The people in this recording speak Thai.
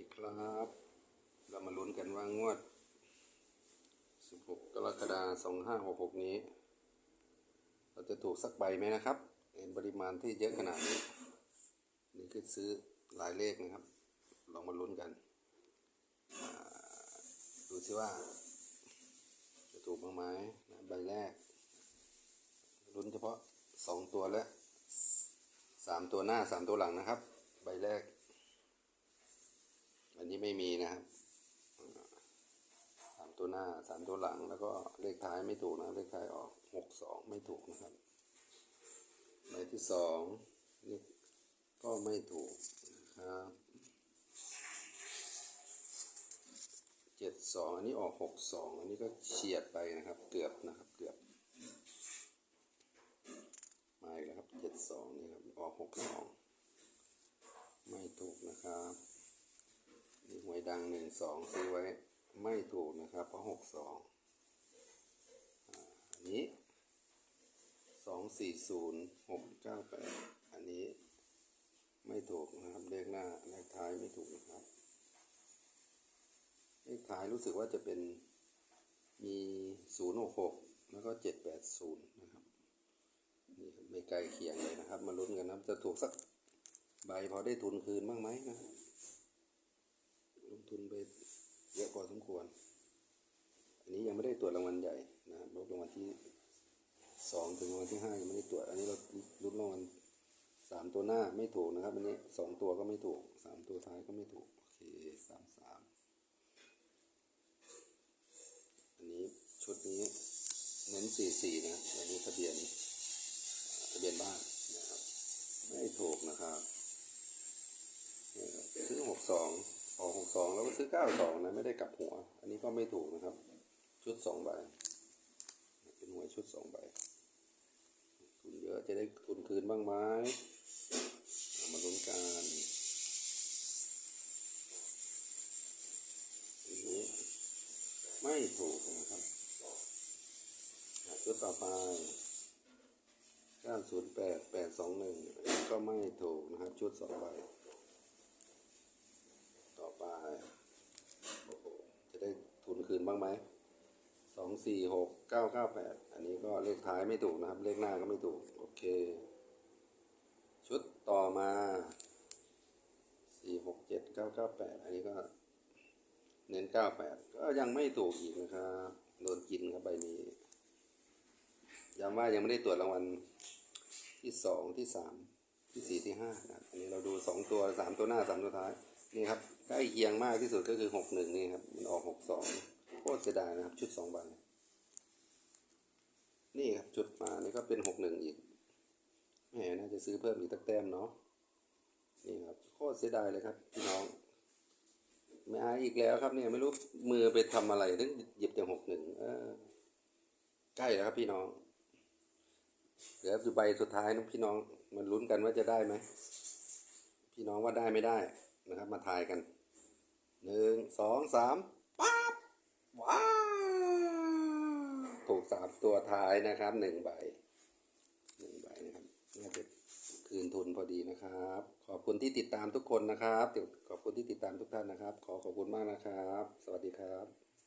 ดีครับ เรามาลุ้นกันว่างวด 16 กรกฎาคม 2566 นี้ เราจะถูกสักใบไหมนะครับ เห็นปริมาณที่เยอะขนาดนี้ นี่คือซื้อหลายเลขนะครับ ลองมาลุ้นกัน ดูสิว่า จะถูกบ้างไหมนะใบแรก ลุ้นเฉพาะ 2 ตัวและ 3 ตัวหน้า 3 ตัวหลังนะครับ ใบแรก อันนี้ไม่มีนะครับสามตัวหน้าสามตัวหลังแล้วก็เลขท้ายไม่ถูกนะเลขท้ายออกหกสองไม่ถูกนะครับใบที่สองนี่ก็ไม่ถูกนะครับเจ็ดสองอันนี้ออกหกสองอันนี้ก็เฉียดไปนะครับ เกือบนะครับเกือบมาอีกแล้วครับเจ็ดสองนี่ครับออกหกสองไม่ถูกนะครับ ดังหนึ่งสองซื้อไว้ไม่ถูกนะครับ เพราะหกสองอันนี้สองสี่ศูนย์หกเก้าแปดอันนี้ไม่ถูกนะครับเลขหน้าเลขท้ายไม่ถูกนะครับเลขท้ายรู้สึกว่าจะเป็นมีศูนย์หกหกแล้วก็เจ็ดแปดศูนย์นะครับนี่ไม่ไกลเคียงเลยนะครับ มาลุ้นกันนะครับจะถูกสักใบพอได้ทุนคืนบ้างไหมนะครับ ลงทุนไปเยอะพอสมควร อันนี้ยังไม่ได้ตรวจรางวัลใหญ่นะครับรางวัลที่สองถึงรางวัลที่ห้ายังไม่ได้ตรวจ อันนี้เราลุ้นรางวัลสามตัวหน้าไม่ถูกนะครับอันนี้สองตัวก็ไม่ถูกสามตัวท้ายก็ไม่ถูก โอเคสามสามอันนี้ชุดนี้เน้นสี่สี่นะอันนี้ทะเบียนทะเบียนบ้านนะครับ ไม่ถูกนะครับนะครับซื้อหกสอง ออกหกสองแล้วก็ซื้อเก้าสองนะไม่ได้กลับหัว อันนี้ก็ไม่ถูกนะครับ ชุดสองใบ เป็นหวยชุดสองใบทุนเยอะจะได้ทุนคืนบ้างไหมมาลุ้นกันอันนี้ไม่ถูกนะครับชุดต่อไปเก้าศูนย์แปดแปดสองหนึ่งก็ไม่ถูกนะครับ ชุดสองใบ ต่อไปโอ้โหจะได้ทุนคืน บ้างไหมสองสี่หกเก้าเก้าแปดอันนี้ก็เลขท้ายไม่ถูกนะครับ เลขหน้าก็ไม่ถูก โอเค ชุดต่อมาสี่หกเจ็ดเก้าเก้าแปดอันนี้ก็ เน้นเก้าแปดก็ยังไม่ถูกอีกนะครับโดนกินครับใบนี้ย้ำว่ายังไม่ได้ตรวจรางวัลที่สองที่สามที่สี่ที่ห้านะอันนี้เราดูสองตัวสามตัวหน้าสามตัวท้ายนี่ครับใกล้เคียงมากที่สุดก็คือหกหนึ่งนี่ครับมันออกหกสอง โคตรเสียดายนะครับ ชุดสองใบนี่ครับจุดมานี่ก็เป็นหกหนึ่งอีกแหมน่าจะซื้อเพิ่มอีกตักแต้มเนาะนี่ครับโคตรเสียดายเลยครับพี่น้องไม่อายอีกแล้วครับเนี่ยไม่รู้มือไปทำอะไรถึงหยิบแต่หกหนึ่งใกล้แล้วครับพี่น้องเหลืออยู่ใบสุดท้ายนะพี่น้องมันลุ้นกันว่าจะได้ไหมพี่น้องว่าได้ไม่ได้นะครับ มาทายกันหนึ่งสองสามปั๊บ ว้าถูกสามตัวท้ายนะครับหนึ่งใบหนึ่งใบนะครับน่าจะคืนทุนพอดีนะครับ ขอบคุณที่ติดตามทุกคนนะครับขอบคุณที่ติดตามทุกท่านนะครับ ขอขอบคุณมากนะครับ สวัสดีครับ